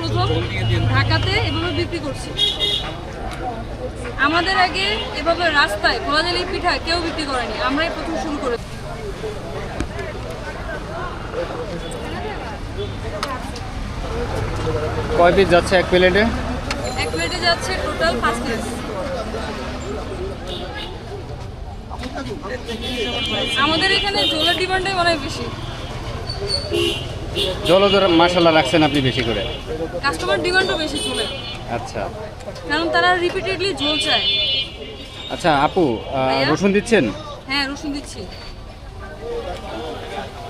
প্রথম ঢাকাতে এভাবে বিক্রি করছি। আমাদের আগে এভাবে রাস্তায় খোলাজালি পিঠা কেউ বিক্রি করেনি আমরাই প্রথম শুরু করেছি। কয় পিস যাচ্ছে এক প্লেটে এক প্লেটে যাচ্ছে টোটাল পাঁচ পিস আমাদের এখানে জলের ডিমান্ডটাই অনেক বেশি। জলদর মাসাল্লাহ রাখছেন আপনি বেশি করে। কাস্টমার ডিমান্ডও বেশি চলে। আচ্ছা। কারণ তারা রিপিটেডলি ঝোল চায়। আচ্ছা আপু রসুন দিচ্ছেন? হ্যাঁ রসুন দিচ্ছি।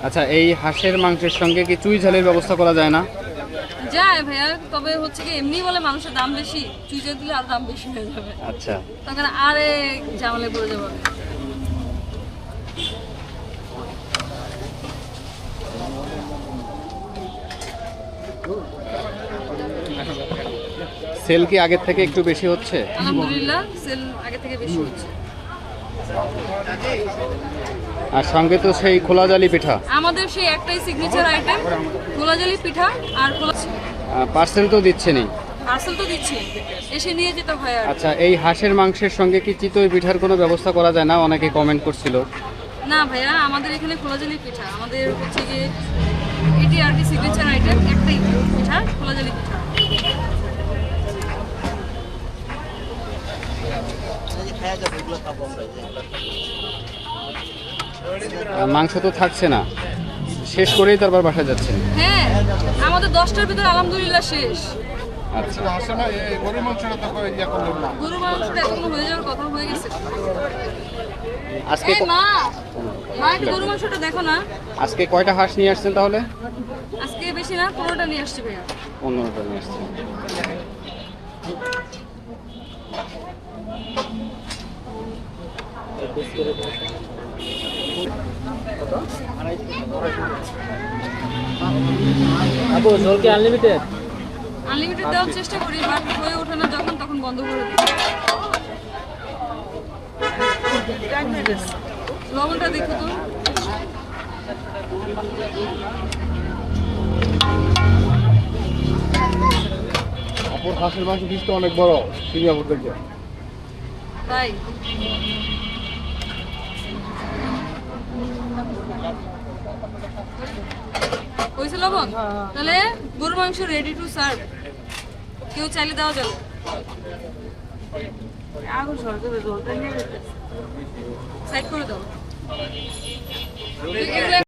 আচ্ছা এই হাঁসের মাংসের সঙ্গে কি চুই ঝালের ব্যবস্থা করা যায় না? যায় ভাইয়া তবে হচ্ছে কি এমনি বলে মানুষের দাম বেশি চুইজে দিলে আর দাম বেশি হয়ে যাবে। আচ্ছা। তখন আরে জামালে পড়ে যাবে সেল কি আগের থেকে একটু বেশি হচ্ছে? আলহামদুলিল্লাহ সেল আগে থেকে বেশি হচ্ছে। আর সঙ্গে তো সেই খোলা জালি পিঠা। আমাদের সেই একটাই সিগনেচার আইটেম গোলাজালি পিঠা আর খোলা পার্সেল তো দিচ্ছেনই। পার্সেল তো দিচ্ছি। এসে নিয়ে যেতে হয় আর আচ্ছা এই হাঁসের মাংসের সঙ্গে কি চিতই পিঠার কোনো ব্যবস্থা করা যায় না? অনেকে কমেন্ট করছিল। না ভাইয়া আমাদের এখানে খোলাজালি পিঠা। আমাদের হচ্ছে গিয়ে এটি আর কি সিগনেচার আইটেম একটাই পিঠা খোলাজালি পিঠা। মাংস তো থাকছে না। শেষ করেই তারপর বাসা যাচ্ছেন। হ্যাঁ আমাদের দশটার ভিতরে আলহামদুলিল্লাহ শেষ। আচ্ছা। গরুর মাংসটা তো মাংসটা হয়ে যাওয়ার কথা হয়ে গেছে। আজকে মা মা একটু মাংসটা দেখো না। আজকে কয়টা হাঁস নিয়ে আসছেন তাহলে? আজকে বেশি না পনেরোটা নিয়ে আসছি ভাইয়া। পনেরোটা নিয়ে আপু ঝোল কি আনলিমিটেড আনলিমিটেড দেওয়ার চেষ্টা করি বাট হয়ে ওঠে না যখন, তখন বন্ধ করে দিই। লবণটা দেখো তো। হাঁসের মাংস পিসটা অনেক বড় সিঙ্গাপুর থেকে। তাই? হয়েছে লবণ? তাহলে গরুর মাংস রেডি টু সার্ভ কেউ চাইলে দেওয়া যাবে। আগুন সরকার জলটা নিয়ে সাইড করে দাও।